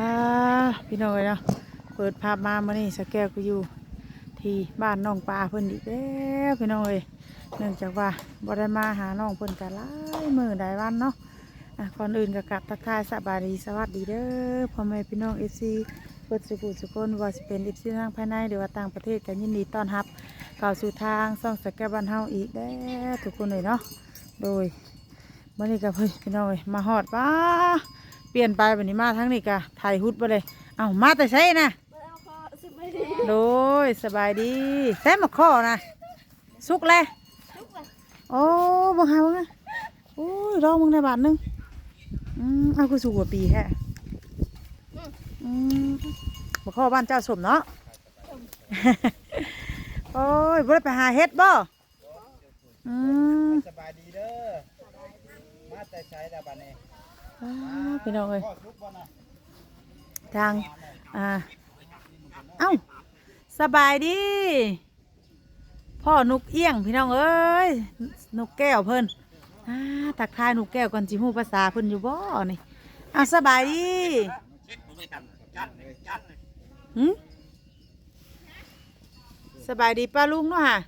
อ่าพี่น้องเอ้ยเนาะเปิดภาพมามื่อนี้สแกวก็อยู่ ที่บ้านน้องปลาเพิ่นอีกแล้วพี่น้องเอ้ยเนื่องจากว่าบ่ได้มาหาน้องเพิ่นกันหลายมือหลายวันเนาะอะก่อนอื่นก็กลับทักทายสบายดีสวัสดีเด้อพ่อแม่พี่น้อง FC เปิดสุขุสุคนว่าสิเป็น FC ทางภายในหรือว่าต่างประเทศกันยินดีต้อนรับเข้าสู่ทางซ่องสแกวบ้านเฮาอีกแล้วทุกคนเลยเนาะโดยมื่อนี้ก็เพิ่นพี่น้องเอ้ยมาฮอดป้า เปลี่ยนไปวันนี้มาทั้งนี้ก็ถ่ายฮุดไปเลย เอ้ามาแต่ใช่นะแล้วก็สิบไม่ดีโดยสบายดีแซ่มาข้อนะสุกเลยทุกวันโอ้บังหาบังนะโอ้ยรอมึงในบาทหนึงอืมเอาคือสุกกว่าปีแฮะอืมบัข้อบ้านเจ้าสมเนาะโอ้ยบ่ได้ไปหาเฮ็ดบ่อืมสบายดีเด้อมาแต่ใช้แต่บัดนี้อ้า พี่น้องเอ้ยทาง อ่า เอ้า สบายดี พ่อนุกเอี้ยง พี่น้องเอ้ยนกแก้วเพิ่นอ่าตักทายนกแก้วก่อนจิฮู้ภาษาเพิ่นอยู่บ่นี่อาสบายดีหึสบายดีป้าลุงเนาะฮะ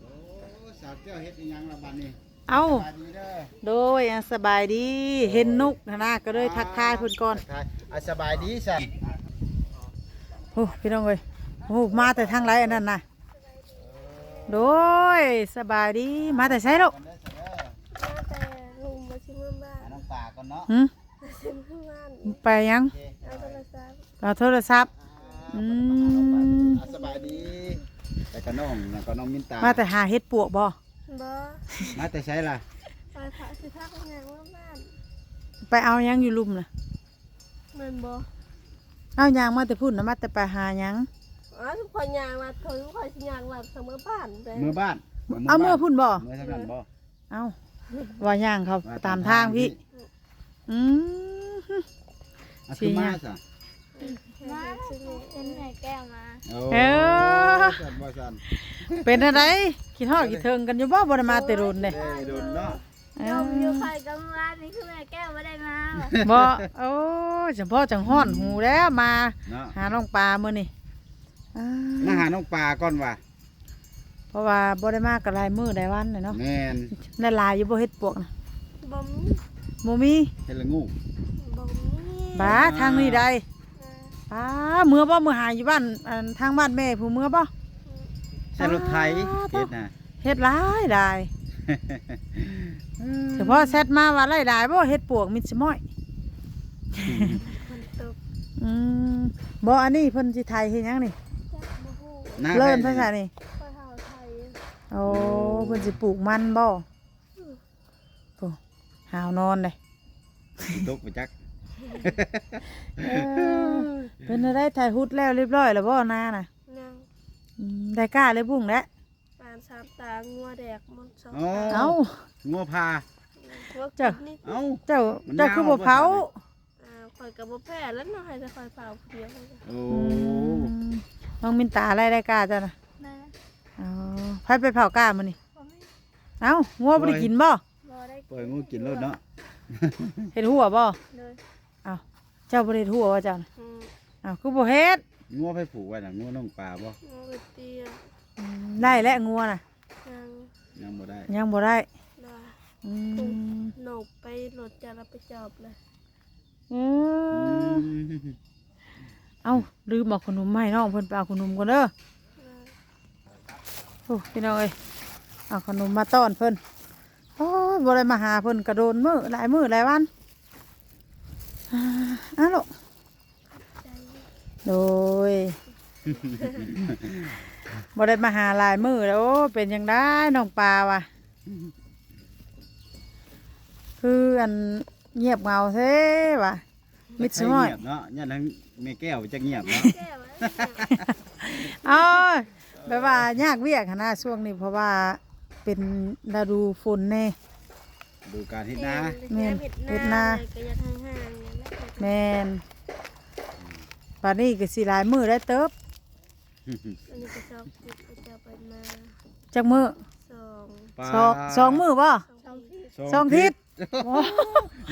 โอ้สาวแก้วเฮ็ดยังละบัดนี้ เอ้าสบายดีเด้อโดยอะสบายดี เห็นนกนะนะก็เลยทักทายเพิ่นก่อนทักทายอะสบายดีสั่นโอ้พี่น้องเอ้ยโอ้มาแต่ทางไรอันนั้นน่ะโดยสบายดีมาแต่ใช่ลูกกันเด้อสั่นเด้อมาแต่ลุงมาชิมเมื่อบ้านหาน้องป่าก่อนเนาะหึมาชิมเมื่อบ้านไปยังโอเคเอาโทรศัพท์เอาโทรศัพท์อืมอะสบายดีแต่ก็น้องแล้วก็น้องมินตามาแต่หาเฮ็ดปวกบ่ บอมาแต่ใช้ล่ะไปพระสิทักงานเมื่อบ้านไปเอายังอยู่ลุมน่ะเหมือนบอเอายางมาแต่พุ่นนะมาแต่ไปหายังอ๋อทุกคนยางมาทุกคนสิยางมาเสมอบ้านเลยมือบ้านเอาเมื่อพุ่นบ่เมื่อทำนั้นบ่เอาว่าย่างเขาตามทางพี่ อืมอะคือมาสิซะ มาเป็นแม่แก้วมาโอ้เออ สั่นบ่สั่นเป็นอะไรคิดฮอดคิดเทิงกันอยู่บ่บ่ได้มาแต่รุนเด้เด้โดนเนาะเอ้ยมอยู่ใครกันว่านี่คือแม่แก้วไม่ได้มาบ่โอ้เฉพาะจังฮ้อนหูแล้วมา เนาะหาน้องปลามื้อนี่อ่ามาหาน้องป่าก่อนว่ะเพราะว่าบ่ได้มากับหลายมื้อหลายวันเลยเนาะแม่นได้หลายอยู่บ่เฮ็ดปวกนะบ่มบ่มีเฮ็ดละงูบ่มีบ้าทางนี้ได้ ป้าเมื่อบ่มื้อหาอยู่บ้านอันทางบ้านแม่ผู้เมื่อบ่ใช้รถไถเฮ็ดน่ะเฮ็ดหลายหลายเฉพาะแซดมาว่าหลายหลายบ่เฮ็ดปวกมิดสมอยคนตกอืมบ่อันนี้เพิ่นสิไทยเฮ็ดหยังนี่จักบ่ฮู้หน้าเลิ่นไผภาษานี่ค่อยเฮาไทยโอ้เพิ่นสิปลูกมันบ่โอ้หาวนอนเลยตกไปจัก เออเพิ่นได้ถ่ายฮุดแล้วเรียบร้อยแล้วบ่นาน่ะนางอืมได้กล้าเลยบุ้งแล้วปานสามตางัวแดกมันสองอ๋อตาเอ้า งัวพา พวกจ้ะ นี่เอ้า เจ้ามันเจ้าคือบ่ยาวบ่เผาอ่าข่อยกับบ่แพ้แล้วเนาะให้แต่ข่อยเผาผู้เดียวเลยจ้ะโอ้อืมน้องมินตาอะไรได้กล้าจ้ะน่ะนะอ๋อไผไปเผากล้ามื้อนี่บ่มีเอ้างัวบ่ได้กินบ่บ่ได้ปล่อยงูกินแล้วเนาะเฮ็ดหัวบ่เลย เจ้าบ่ได้เฮ็ดหัวว่าเจ้าน่ะอืมอ้าวคือบ่เฮ็ดงัวไปผูกไว้น่ะงัวน้องปลาบ่งัวกเตี้ยอืมได้และงัวน่ะนางยังบ่ได้ยังบ่ได้ดาอืมหนกไปรถจะรับไปจอบเลยเออือมเอ้าลืมบอกขนมมาให้น้องเพิ่นไปเอาขนมก่อนเด้อนะโอ้พี่น้องเอ้ยเอาขนมมาต้อนเพิ่นโอ้ยบ่ได้มาหาเพิ่นกระโดนมื้อหลายมื้อหลายวัน อ่าอ้าวลูกใจโดยบ่ได้มาหาหลายมื้อแล้วโอ้เป็นจังไดน้องปลาวะคืออันเงียบเหงาแท้วะมิดสมอยเงียบเนาะยันทั้งแม่แก้วจะเงียบเนาะแก้วไว้อ๋อแบบว่ายากเวียกหั้นนะช่วงนี้เพราะว่าเป็นฤดูฝนแน่ดูการเฮ็ดนาแม่นเฮ็เฮ็ดดนา แมนป่านนี้ก็สิหลายมือได้เติบอันนี้ก็ชอบคิดก็จะไปมาจักมือสองปลาสองสองมือบ่สองที่สองทิศ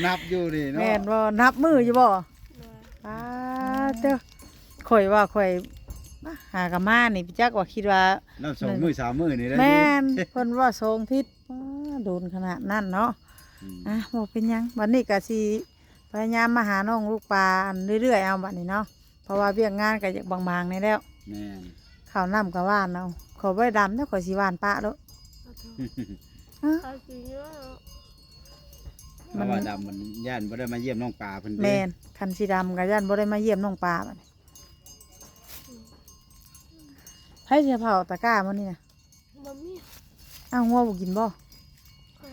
นับอยู่นี่เนาะแม่นบ่นับมืออยู่บ่มาป้าเด้อข่อยว่าข่อยมาหากะมานี่พี่จักว่าคิดว่าน้ำสองมือสามมือนี่ได้แม่นเพิ่นว่าทรงทิศว้าโดนขนาดนั้นเนาะอืมอะบ่เป็นหยังวันนี้ก็สิ พยายามมาหาน้องลูกปลาอันเรื่อยๆเอาบัดนี้เนาะเพราะว่าเวียกงานก็อยากบางๆนี่แล้วแม่นข้าวน้ำก็หว่านเอาขอไว้ดำแล้วขอยสิหว่านปะเด้อเอาเถอะอะเอาจริงเนาะเพราะว่าดำมันย่านบ่ได้มาเยี่ยมน้องปลาเพิ่นเด้แม่นคันสีดำก็ย่านบ่ได้มาเยี่ยมน้องปลาบัดนี้ให้สิเผาตะกร้ามื้อนี้น่ะบ่มีอ้าวงัวบ่กินบ่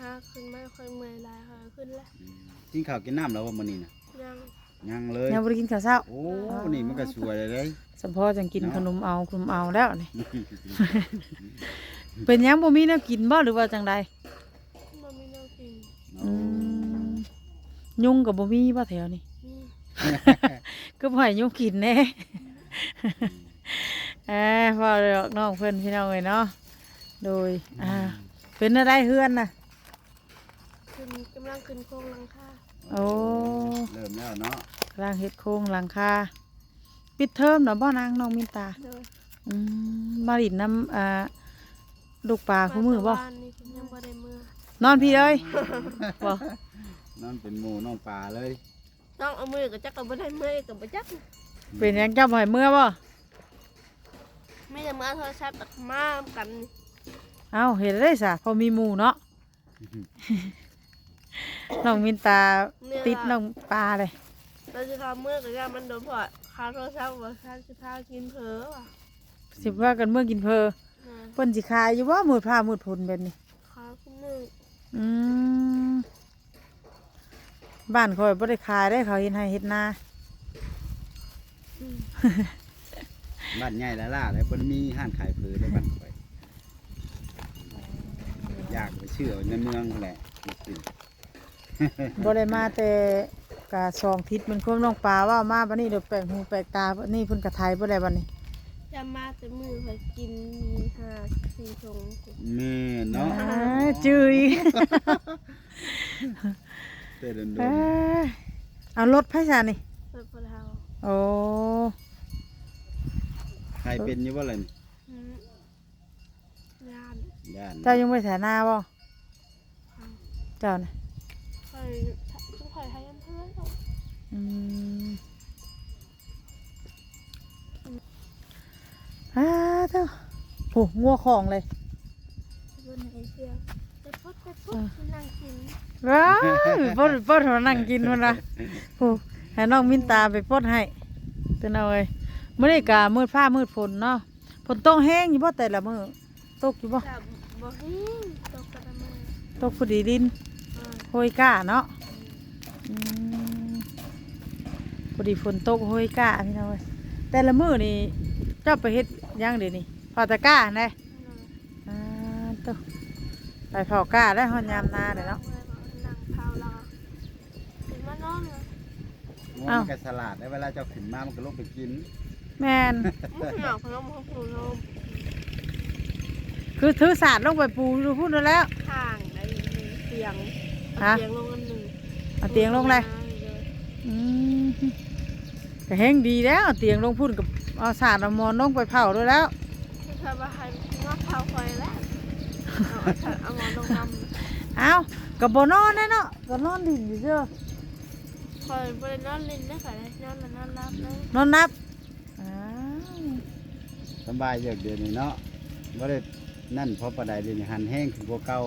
ค่อยหาขึ้นมาค่อยเมื่อยหลายค่อยขึ้นแล้วอืมกินข้าวกินน้ำแล้วว่ามื้อนี้น่ะยังยังเลยยังบ่ได้กินข้าวเช้า โอ้นี่มันก็สวยเลยเด้สมพอจังกินขนมเอาขนมเอาแล้วนี่ เป็นหยังบ่มีแนวกินบ่หรือว่าจังใดบ่มีแนวกินอืมยุงกับบ่มีบ่แถวนี้นี่ก็บ่ให้ยุงกินแน่เอ้ยว่าเลยออกน้องเพิ่นพี่น้องเอ้ยเนาะ โดย อ่า เป็นอะไรเฮือนน่ะ ขึ้นกำลังขึ้นโครงหลังคาโอ้ เริ่มแล้วเนาะกำลังเฮ็ดโครงหลังคาปิดเทอมเนาะบ่นางน้องมินตา โดยอืมมาดินน้ำอ่าลูกปลาคู่มือบ่าแต่บ้านนี่ผมยังบ่ได้เมื่อนอนพี่เลยบ่นั่นเป็นหมู่น้องปลาเลยต้องเอามือกับจักก็บ่ได้เมื่อยกับบ่จักเป็นหยังจับหอยเมื่อบ่ไม่ได้เมื่อโทรศัพท์กับมากันเอ้าเห็นได้ซะพอมีหมู่เนาะ น้องมินตาเนี่ยติดน้องปลาเลยเราจะทำเมื่อกับยามันโดนพอดคาโทรศัพท์ว่าคันสิพากินเผลอว่ะสิว่ากันเมื่อกินเพอนะเพิ่นสิขายอยู่ว่ามืดผ้ามืดผลแบบนี้คาขึ้นหนึ่งอืมบ้านข่อยบ่ได้ขายได้เขาเฮ็ดให้เฮ็ดนาบ้านใหญ่แล้วล่ะแล้วเพิ่นมีห้านขายเผือได้บ้านข่อยอยากไปเชื่อในเมืองแหละจริง บ่ได้มาแต่กะสองทิศมันควมน้องปลาว่ามาบัดนี้เดี๋ยวแปลกหูแปลกตาบัดนี้เพิ่นกะไทยบ่ได้บัดนี้จะมาแต่มือคอยกินมีห้าสี่ถุงๆแม่เนาะอ่าจื้ออีกเต้นโดเอ้ยเอารถไผซะนี่เปิดพอเทาโอ้ๆใครเป็นอยู่บ่ล่ะนี่อืมยานย่านเจ้ายังบ่ถ่ายหน้าบ่เจ้าน่ะ คอยทุกคอยให้ยันเพื่อน อืมอ่าเจ้าโหงัวของเลยบนไอเสียไปพุดไปพุดนั่งกินว้าวปดปดมานั่งกินมันละโอ้ให้น้องมินตาไปปดให้เป็นเอาไว้มื่อนี้กะมืดฟ้ามืดฝนเนาะฝนตกแห้งอยู่บ่แต่ละมือตกอยู่บ่จับบ่แห้งตกกระมังตกพอดีดินอ่าโหยก้าเนาะอืม พอดีฝนตกโหยก้าพี่น้องเอ้ยแต่ละมือนี่เจ้าไปเฮ็ดหยังเดี๋ยวนี้เผาตะกร้าแน่อ่าตกไปเผาก้าได้วฮอนยามนาเลยเนาะนั่งเผาลาถึงมานอนเลยงัวอ้าวมันก็สลัดได้เวลาเจ้าขึ้นมามันก็ลงไปกิน แม่นมุกหนาวของเราของผู้เราคือถือสาดลงไปปูดูพูดนั่นแล้วห่างได้เตียงฮะเตียงลงอันหนึ่งเอาเตียงลงเลยอืม ก็แห้งดีแล้วเตียงลงพุ่นกับเอาสาดเอามอนลงไปเผาด้วยแล้วถ้าว่าให้งอเผาไฟแล้วเอาเอามอนลงนำเอากับบนอนแน่เนาะก็นอนดินอยู่เจ้าคอยบนอนลินได้ค่ะนอนแล้วนอนรับเลยนอนนับสบายเยอะเดี๋ยวนี้เนาะบ่ได้นั่นเพราะปานใดเดี๋ยวนี้หันแห้งขึ้นกว่าเก่า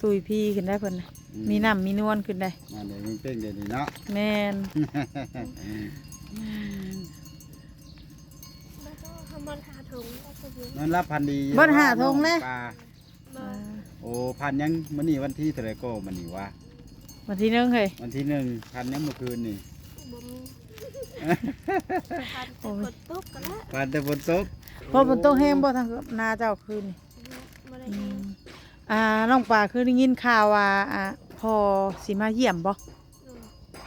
ตุยพี่ขึ้นได้เพิ่นนะ มีน้ำมีนวลขึ้นได้นั่นเดี๋ยวนี้เป้งเดี๋ยวนี้เนาะ แม่นแล้วก็ทำมันหาถุงก็จะยืนนั่นรับพันดีเบิ่นหาทงเลยปลามาโอ้พันยังมื้อนี้วันที่เท่าไหร่ก็มื้อนี้วะวันที่หนึงเฮ้ยวันที่หนึ่งพันยังเมื่อคืนนี่บ่มีพันแต่กดตุ๊กกันแล้วพันแต่ฝนตกเพราะฝนตกแห้งบ่ทางนาเจ้าคืนนี่มาได้อืยิมนอ่าน้องปลาคือได้ยินข่าวว่าอ่าพ อสิมาเยี่ยมบ่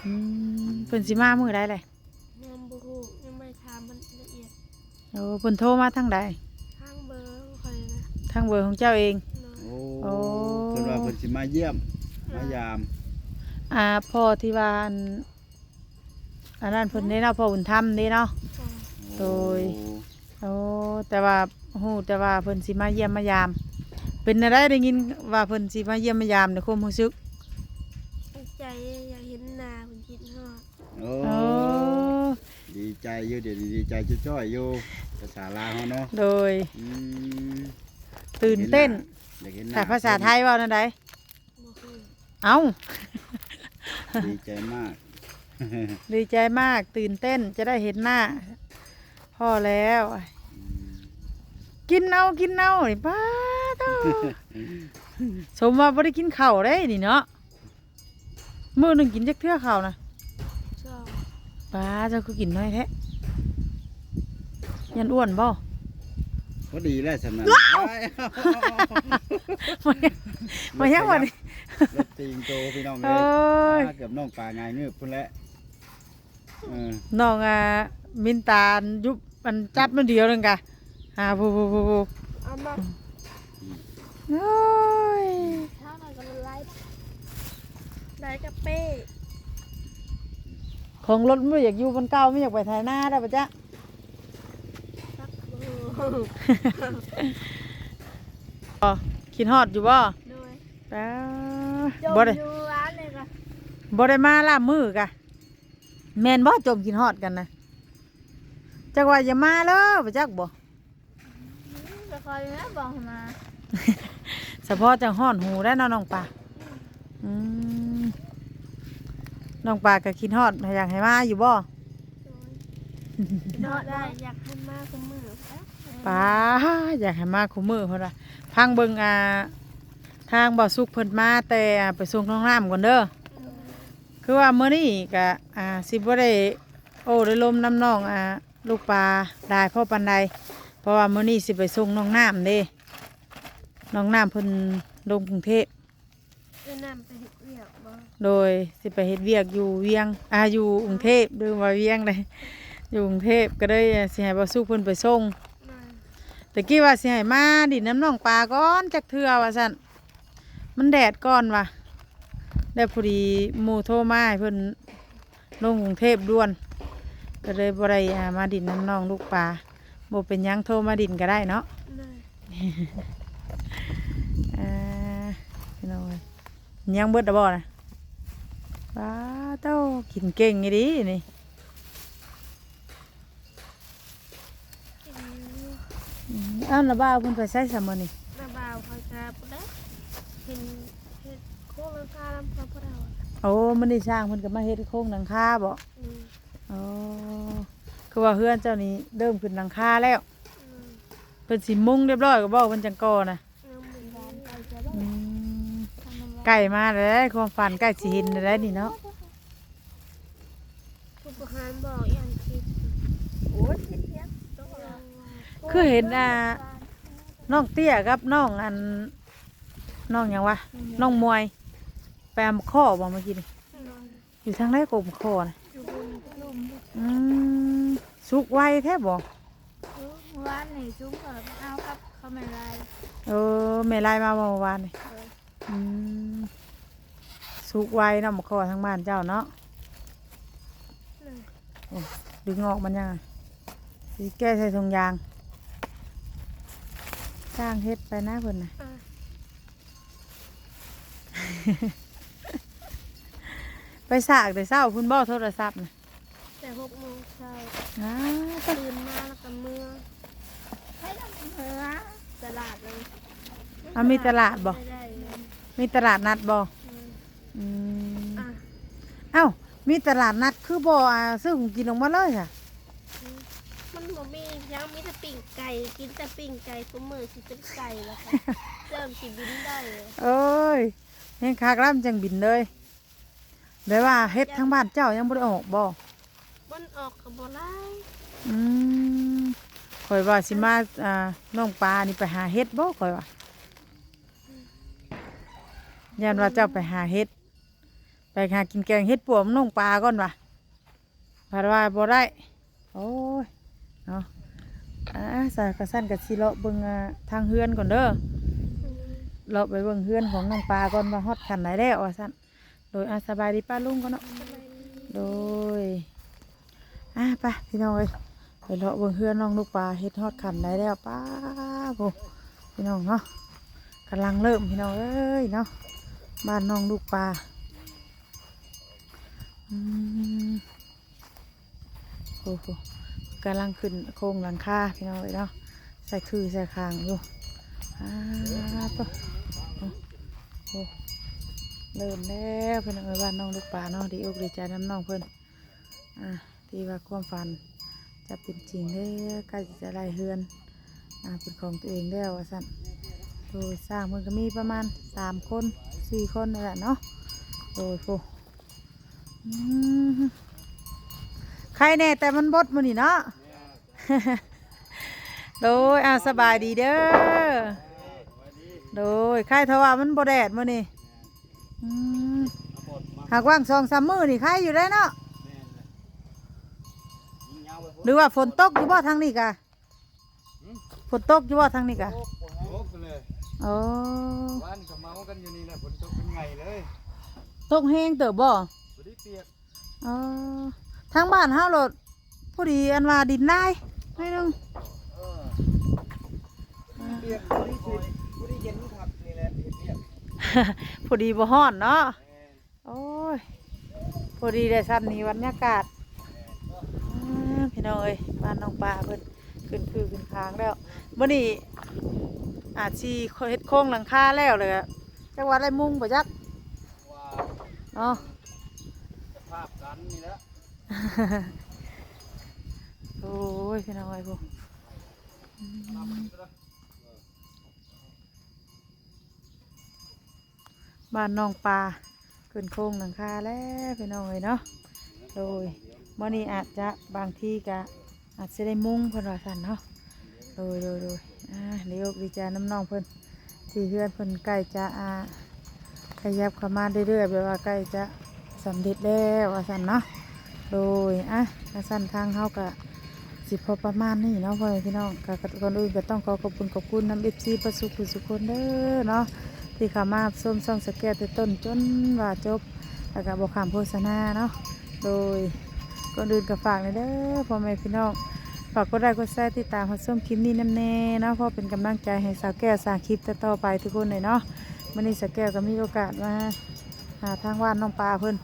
อืมเพิ่นสิมามื้อใดเลยยังบูฮูยังไม่ถามมันละเอียดโอ้เพิ่นโทรมาทางใดทางเบอร์คอยนะทางเบอร์ของเจ้าเองเนาะโอ้โอ้ เพิ่นว่าเพิ่นสิมาเยี่ยมมายามอ่าพ่อที่ว่าอันอันนั้นเพิ่นได้เนาะพ่อบุญธรรมเด้เนาะโดยโอ้แต่ว่าฮู้แต่ว่าเพิ่นสิมาเยี่ยมมายาม เป็นอะไรได้ยินว่าเพิ่นสิมาเยี่ยมมายามในความรู้สึกใจ อยากเห็นหน้าคุณคิดฮอดโอ้โอ้ดีใจอยู่เดี๋ยวนี้ดีใจจ้อยๆอยู่ภาษาลาวเฮาเนาะโดยอืมตื่นเต้นอยากเห็นหน้แต่ภาษาไทยเว่านั่นไดบ่คือเอ้า ดีใจมาก ดีใจมากตื่นเต้นจะได้เห็นหน้าพ่อแล้วอืมกินเอากินเอานี่ป้าเต้าสมว่าบ่ได้กินข้าวได้นี่เนาะ มื้อหนึงกินจักเทื่อข้าวนะชอบป้าเจ้าคือกินน้อยแท้ยันอ้วนบ่ พอดีแล้วสำนักมายังวันนี้ รถตีงโตพี่น้องเลโอ้ย ยมาเกือบน้องปลาไงเงือบพุ่นแหละเออน้องอะมินตาลยุบมันจับมันเดียวนึงกะอ่าบูบูบูบูเอามา โอ้ย เท่านั้นก็มันไล่ ได้กับเป้ของรถไม่อยากอยู่บนเก้าไม่อยากไปถ่ายหน้าได้ปะจ๊ะสักโอ๋อกินฮอดอยู่บ่โดยป้าจมบ่ได้อยู่ร้านเลยก็บ่ได้มาล่ามมือกะแม่นบ่จมกินฮอดกันนะจักว่าอย่ามาเลยปะจักบ่จะคอยนะบอกมาเฉพาะจังฮ้อนหูได้เนาะน้องปลาอืม น้องปลาก็กินฮอดอยากให้มาอยู่บ่โดยได้อยากให้มากกับมือป้าอยากให้มาคุมือเพิ่นว่าพังเบิ่งอ่าทางบ่อสุกเพิ่นมาแต่อ่าไปส่งน้องน้ำก่อนเด้อคือว่ามื้อนี้ก็อ่าสิบ่ได้โอ้ได้ลมน้ำน้องอ่าลูกปลาได้พ่อปานใดเพราะว่ามื้อนี้สิไปส่งน้องน้ำเด้น้องน้ำเพิ่นลงกรุงเทพจะนำไปเฮ็ดเวียกบ่ โดยสิไปเฮ็ดเวียกอยู่เวียงอ่าอยู่กรุงเทพหรือว่าเวียงเลยอยู่กรุงเทพก็ได้สิให้บ่อสุกเพิ่นไปส่งมาตะกี้ว่าสิให้มาดินน้ำหนองปลาก่อนจักเทื่อว่าซั่นมันแดดก่อนว่ะได้พอดีหมู่โทรมาให้เพิ่นลงกรุงเทพด่วน ก็เลยบ่ได้อ่ามาดินน้ำหนองลูกปลาบ่เป็นหยังโทรมาดินก็ได้เนาะเลยอ่าพี่น้องเอ้ยยังเบิดดอกบ่นะ ปลาเต้ากินเก่งอีดีนี่อืมอ้าวแล้วบ้าวเพิ่นไปใช้สามมื้อนี่น้าบ่าวคอยกราบได้เห็นเห็ดโค้งราคาลำพอพวกเราโอ้มันได้สร้างเพิ่นก็มาเฮ็ดโครงหลังคาบ่อืมอ๋อคือว่าเฮือนเจ้านี้เริ่มขึ้นหลังคาแล้วอืมเพิ่นสิมุงเรียบร้อยก็บอกเพิ่นจังก่อนะ น้ำมันร้านไปจะได้ อืม ใกล้มาแล้วความฝันใกล้สิเห็นแล้วนี่เนาะผู้บริหารบอกอย่างคิดโอ้ยคิดเนี้ยต้องเอาคือเห็นอ่าน้องเตี้ยกับน้องอันน้องหยังวะน้องมวยไปเอามาข้อบ่เมื่อกี้นี่อยู่ทางไหนกบข้อนะอยู่บนลุ่มอืมสุกไวแท้บ่ร้านไหนจุ้งกับเอากับเขาไม่ไรเออแม่ไล่มาเมื่อวานนี่อืม สุกไวเนาะมาข้อทางบ้านเจ้าเนาะดึงออกมันยังไงสีแก้ใส่ถุงยาง สร้างเฮ็ดไปนะเพิ่นนะไปสากแต่เศร้าคุณบ่โทรศัพท์นะแต่หกโมงเช้าอ้าตื่นมาแล้วก็เมื่อให้ทำเมื่อตลาดเลยเอามีตลาดบ่ไม่ได้เลย มีตลาดนัดบ่อืมอืมอะเอ้า มีตลาดนัดคือบ่อ่าซื้อของกินออกมาเลยค่ะ มันบ่มียังมีแต่ปิ่งไก่กินแต่ปิ่งไก่ตัวมือสิเป็นไก่แล้วค่ะ เริ่มสิบินได้เลยเอ้ยเฮงคากล่ำจังบินเลยแต่ว่าเฮ็ดทั้งบ้านเจ้ายังบ่ได้ออกบ่มันออกกับบ่ไล่อืมข่อยว่าสิมาอ่าน้องปลานี่ไปหาเฮ็ดบ่ข่อยว่า ยันว่าเจ้าไปหาเฮ็ด ไปหากินแกงเฮ็ดปวมน้องปลาก่อนวะพาดว่าบ่ได้ โอ้ย เนาะอ่าสายกระสั้นกับสิเลาะเบิ่งทางเฮือนก่อนเด้อ เลาะไปเบิ่งเฮือนของน้องปลาก่อนว่าฮอดขันไหนแล้วว่าซั่นโดยอาสบายดีป้าลุงก่อนเนาะ โดย อะไปพี่น้องเอ้ยไปเลาะเบิ่งเฮือนน้องลูกปลาเฮ็ดฮอดขันได้แล้วป้าโบพี่น้องเนาะกำลังเริ่มพี่น้องเอ้ยเนาะ บ้านน้องลูกปลาอืมโอ้โหกำลังขึ้นโครงหลังคาพี่น้องเอ้ยเนาะใส่คือใส่คางอยู่อ่าปะโอ้เริ่มแล้วพี่น้องเอ้ยบ้านน้องลูกปลาเนาะดีอกดีใจน้ำน้องเพิ่นอะที่ว่าความฝันจะเป็นจริงเด้อใกล้จะได้เฮือนอ่าเป็นของตัวเองแล้วสั่น โดยสร้างมันก็มีประมาณสามคนสี่คนนี่นแหละเนาะโดยโฟอืมใครแน่แต่มันบดมันนี่เนาะโดยอ่าสบายดีเด้อโดยใครเทว่ามันบดแดดมันนี่อืมหากว่างสองสามมือนี่ใครอยู่ได้เนาะหรือว่าฝนตกอยู่บ่ทางนี้กะฝนตกอยู่บ่ทางนี้กะโอ้กันเลย โอ้บ้านก็เมากันอยู่นี่แหละฝนตกเป็นไงเลยตกแห้งเติบบ่บ่ได้เปียกอ๋อทางบ้านเฮาโลดพอดีอันว่าดินได้ไม่นึงเออเปียกบ่ได้สิบ่ได้เย็นครับนี่แหละเฮ็ดเปียกพอดีบ่ฮ้อนเนาะแม่นโอ้ยพอดีได้ซ้ำนี้บรรยากาศอ่าพี่น้องเอ้ยบ้านน้องปลาเพิ่นขึ้นคือขึ้นค้างแล้วมื้อนี้ อาจสิเฮ็ดโครงหลังคาแล้วเลยอะจักว่าได้มุงบ่จักว่าเนาะสภาพกันนี่แหละโอ้ยพี่น้องไอ้พวกบ้านน้องปลาขึ้นโครงหลังคาแล้วพี่น้องเลยเนาะโดยมื่อนี้อาจจะบางที่ก็อาจจะได้มุ้งเพิ่นว่าสันเนาะโดยโดยโดยอ่าเดี๋ยวดีใจน้ำน้องเพิ่นที่เพื่อนเพิ่นใกล้จะอาขยับเข้ามาเรื่อยๆแบบว่าใกล้จะสำเร็จแล้วว่าสันเนาะโดยอะกระสั้นทางเขากะสิพอประมาณนี้เนาะพ่อแม่พี่น้องกะก่อนอื่นก็ต้องขอขอบคุณขอบคุณน้ำเอฟซีประสุขุสุคนเด้อเนาะที่เข้ามาส้มซ่องสแกตแต่ต้นจนว่าจบแล้วก็บอกคำโฆษณาเนาะโดยก่อนอื่นก็ฝากเลยเด้อพ่อแม่พี่น้อง ฝากกดไลค์กดแชร์ติดตามมาส้มคลิปนี้น้ำแน่เนาะเพราะเป็นกำลังใจให้สาวแก้วสร้างคลิปต่อไปทุกคนเลยเนาะวันนี้สาวแก้วก็มีโอกาสมาหาทางว่านน้องปลาเพิ่น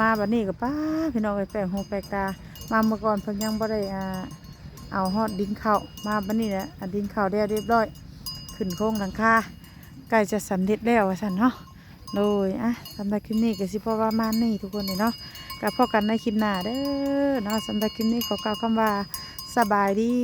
มาบัดนี้กับป้าพี่น้องไปแปลงหูแปลกตา มาเมื่อก่อนเพิ่นยังบ่ได้อ่าเอาฮอดดินเข้ามาบัดนี้แหละอะดินเข้าแล้เรียบร้อย ขึ้นโครงหลังคาใกล้จะสำเร็จแล้วว่าซั่นเนาะโดยอะสำหรับคลิปนี้ก็สิพอประมาณนี้ทุกคนเลยเนาะกับพ่อกันในคลิปหน้าเด้อเนาะสำหรับคลิปนี้ขอกล่าวคำว่า สบายดี